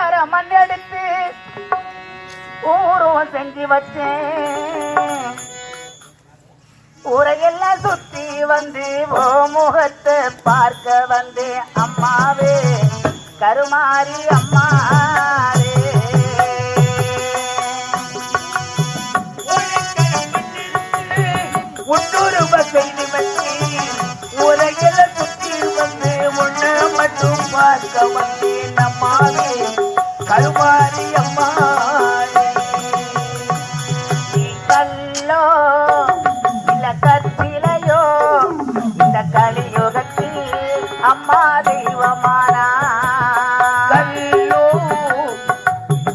ஓடக்கார மண் எடுத்து ஊரும் செஞ்சு வச்சேன். ஊரையெல்லாம் சுத்தி வந்து ஓ முகத்தை பார்க்க வந்து அம்மாவே கருமாரி அம்மா. கருமாரி அம்மாவே கல்லோ இல்ல கத்திலையோ இந்த கலியுகத்தில் அம்மா தெய்வமானா. கல்லோ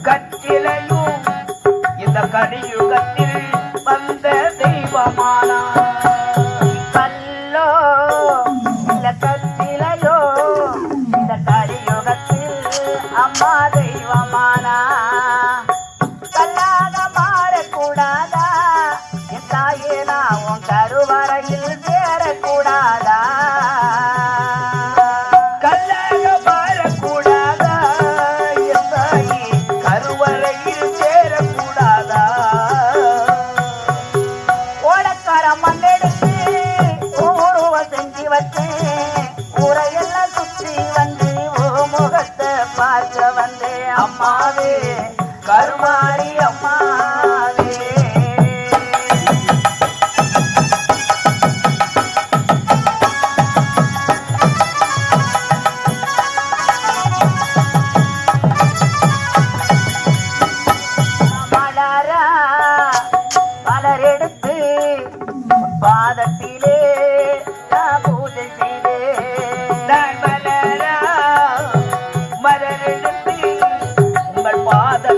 கட்டிலையும் இந்த கலியுகத்தில் வந்த தெய்வமானா. கல்லோ இல்ல கத்திலையோ இந்த கலியுகத்தில் அம்மா செஞ்சு உரையெல்லாம் சுற்றி வந்து ஓ முகத்தை பார்க்க வந்து. அம்மாவே கருமாரி அம்மா பாதத்திலே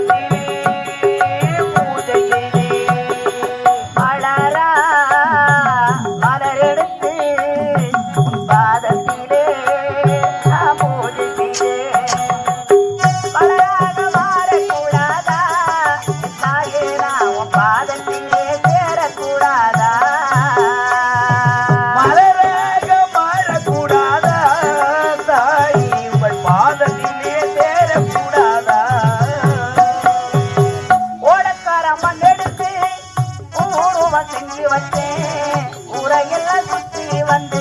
பாதத்திலே பூஜை எடுத்து ஊருவ செஞ்சு வச்சேன் ஊரையெல்லாம் சுத்தி வந்தேன்